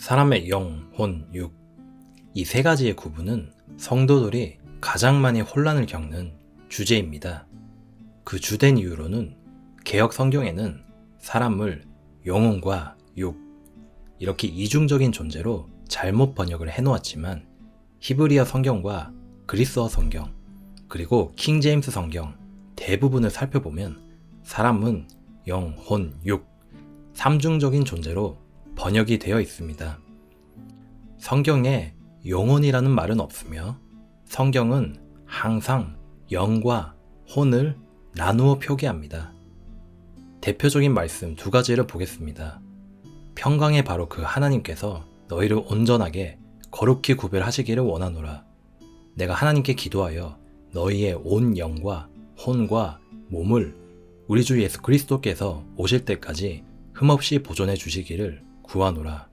사람의 영, 혼, 육. 이 세 가지의 구분은 성도들이 가장 많이 혼란을 겪는 주제입니다. 그 주된 이유로는 개혁 성경에는 사람을 영혼과 육, 이렇게 이중적인 존재로 잘못 번역을 해놓았지만 히브리어 성경과 그리스어 성경, 그리고 킹 제임스 성경 대부분을 살펴보면 사람은 영, 혼, 육, 삼중적인 존재로 번역이 되어 있습니다. 성경에 영혼이라는 말은 없으며 성경은 항상 영과 혼을 나누어 표기합니다. 대표적인 말씀 두 가지를 보겠습니다. 평강의 바로 그 하나님께서 너희를 온전하게 거룩히 구별하시기를 원하노라. 내가 하나님께 기도하여 너희의 온 영과 혼과 몸을 우리 주 예수 그리스도께서 오실 때까지 흠없이 보존해 주시기를 구하노라.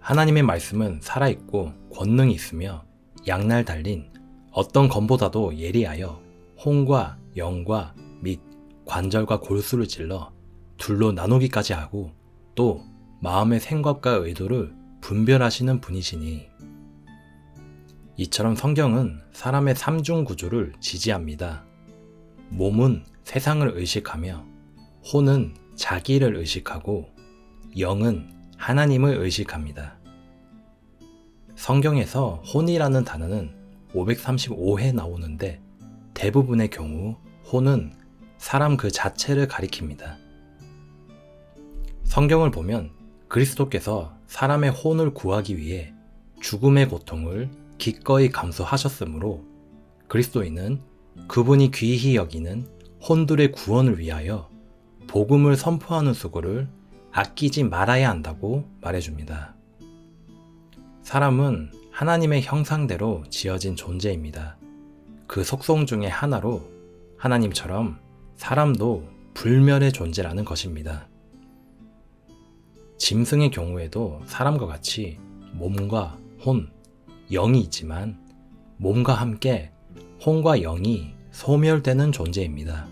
하나님의 말씀은 살아있고 권능이 있으며 양날 달린 어떤 검보다도 예리하여 혼과 영과 및 관절과 골수를 찔러 둘로 나누기까지 하고 또 마음의 생각과 의도를 분별하시는 분이시니 이처럼 성경은 사람의 삼중 구조를 지지합니다. 몸은 세상을 의식하며 혼은 자기를 의식하고 영은 하나님을 의식합니다. 성경에서 혼이라는 단어는 535회 나오는데 대부분의 경우 혼은 사람 그 자체를 가리킵니다. 성경을 보면 그리스도께서 사람의 혼을 구하기 위해 죽음의 고통을 기꺼이 감수하셨으므로 그리스도인은 그분이 귀히 여기는 혼들의 구원을 위하여 복음을 선포하는 수고를 아끼지 말아야 한다고 말해줍니다. 사람은 하나님의 형상대로 지어진 존재입니다. 그 속성 중의 하나로 하나님처럼 사람도 불멸의 존재라는 것입니다. 짐승의 경우에도 사람과 같이 몸과 혼, 영이 있지만 몸과 함께 혼과 영이 소멸되는 존재입니다.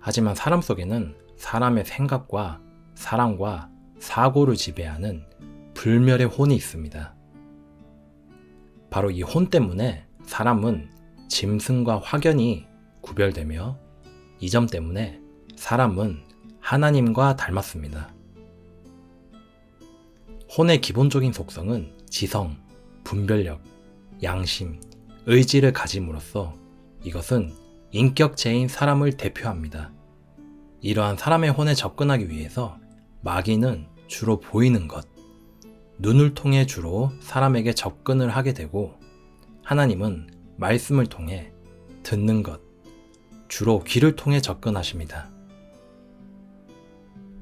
하지만 사람 속에는 사람의 생각과 사랑과 사고를 지배하는 불멸의 혼이 있습니다. 바로 이 혼 때문에 사람은 짐승과 확연히 구별되며 이 점 때문에 사람은 하나님과 닮았습니다. 혼의 기본적인 속성은 지성, 분별력, 양심, 의지를 가짐으로써 이것은 인격체인 사람을 대표합니다. 이러한 사람의 혼에 접근하기 위해서 마귀는 주로 보이는 것, 눈을 통해 주로 사람에게 접근을 하게 되고 하나님은 말씀을 통해 듣는 것, 주로 귀를 통해 접근하십니다.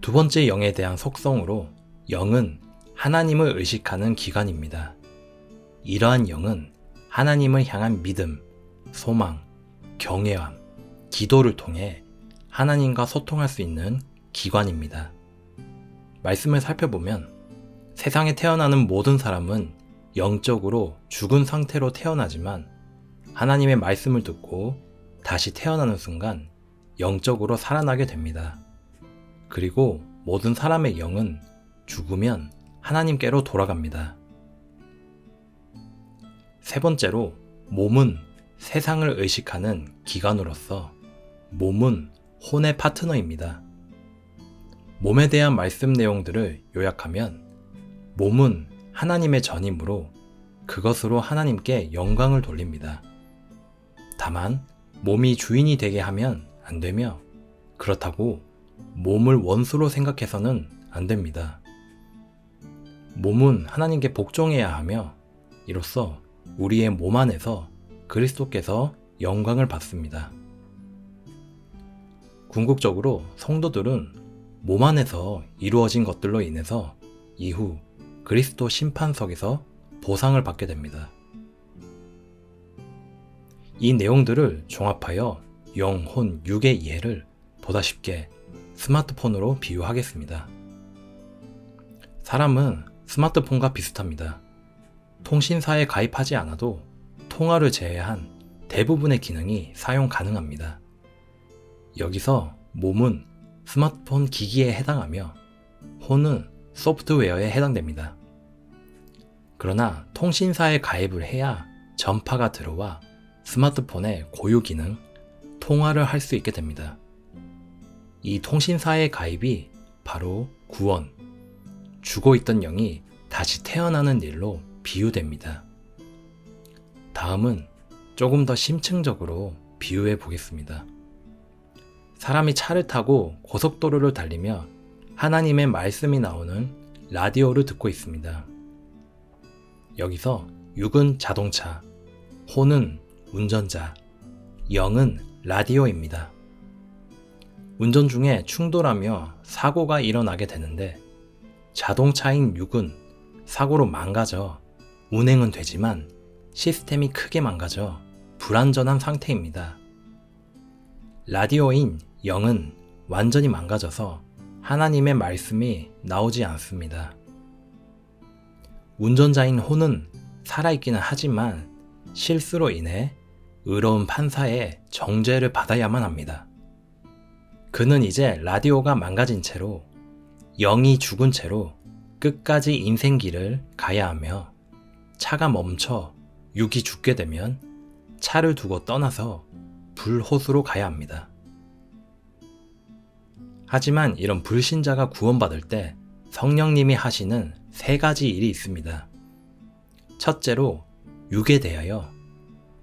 두 번째 영에 대한 속성으로 영은 하나님을 의식하는 기관입니다. 이러한 영은 하나님을 향한 믿음, 소망, 경외함, 기도를 통해 하나님과 소통할 수 있는 기관입니다. 말씀을 살펴보면 세상에 태어나는 모든 사람은 영적으로 죽은 상태로 태어나지만 하나님의 말씀을 듣고 다시 태어나는 순간 영적으로 살아나게 됩니다. 그리고 모든 사람의 영은 죽으면 하나님께로 돌아갑니다. 세 번째로 몸은 세상을 의식하는 기관으로서 몸은 혼의 파트너입니다. 몸에 대한 말씀 내용들을 요약하면 몸은 하나님의 전임으로 그것으로 하나님께 영광을 돌립니다. 다만 몸이 주인이 되게 하면 안 되며 그렇다고 몸을 원수로 생각해서는 안 됩니다. 몸은 하나님께 복종해야 하며 이로써 우리의 몸 안에서 그리스도께서 영광을 받습니다. 궁극적으로 성도들은 몸 안에서 이루어진 것들로 인해서 이후 그리스도 심판석에서 보상을 받게 됩니다. 이 내용들을 종합하여 영, 혼, 육의 이해를 보다 쉽게 스마트폰으로 비유하겠습니다. 사람은 스마트폰과 비슷합니다. 통신사에 가입하지 않아도 통화를 제외한 대부분의 기능이 사용 가능합니다. 여기서 몸은 스마트폰 기기에 해당하며 혼은 소프트웨어에 해당됩니다. 그러나 통신사에 가입을 해야 전파가 들어와 스마트폰의 고유 기능, 통화를 할 수 있게 됩니다. 이 통신사의 가입이 바로 구원, 죽어 있던 영이 다시 태어나는 일로 비유됩니다. 다음은 조금 더 심층적으로 비유해 보겠습니다. 사람이 차를 타고 고속도로를 달리며 하나님의 말씀이 나오는 라디오를 듣고 있습니다. 여기서 육은 자동차, 혼은 운전자, 영은 라디오입니다. 운전 중에 충돌하며 사고가 일어나게 되는데 자동차인 육은 사고로 망가져 운행은 되지만 시스템이 크게 망가져 불안전한 상태입니다. 라디오인 영은 완전히 망가져서 하나님의 말씀이 나오지 않습니다. 운전자인 혼은 살아있기는 하지만 실수로 인해 의로운 판사의 정죄를 받아야만 합니다. 그는 이제 라디오가 망가진 채로 영이 죽은 채로 끝까지 인생길을 가야 하며 차가 멈춰 육이 죽게 되면 차를 두고 떠나서 불호수로 가야 합니다. 하지만 이런 불신자가 구원받을 때 성령님이 하시는 세 가지 일이 있습니다. 첫째로 육에 대하여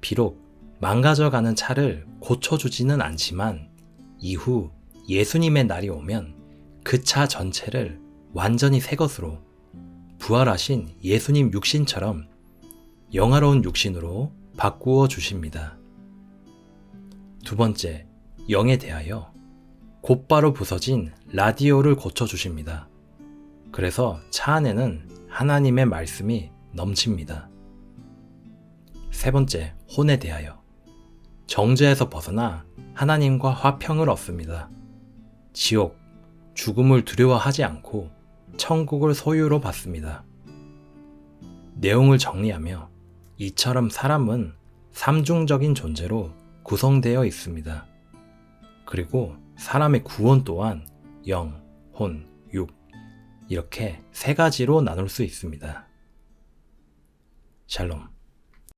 비록 망가져가는 차를 고쳐주지는 않지만 이후 예수님의 날이 오면 그 차 전체를 완전히 새 것으로 부활하신 예수님 육신처럼 영화로운 육신으로 바꾸어 주십니다. 두 번째, 영에 대하여 곧바로 부서진 라디오를 고쳐 주십니다. 그래서 차 안에는 하나님의 말씀이 넘칩니다. 세 번째, 혼에 대하여 정죄에서 벗어나 하나님과 화평을 얻습니다. 지옥, 죽음을 두려워하지 않고 천국을 소유로 받습니다. 내용을 정리하며 이처럼 사람은 삼중적인 존재로 구성되어 있습니다. 그리고 사람의 구원 또한 영, 혼, 육, 이렇게 세 가지로 나눌 수 있습니다. 샬롬.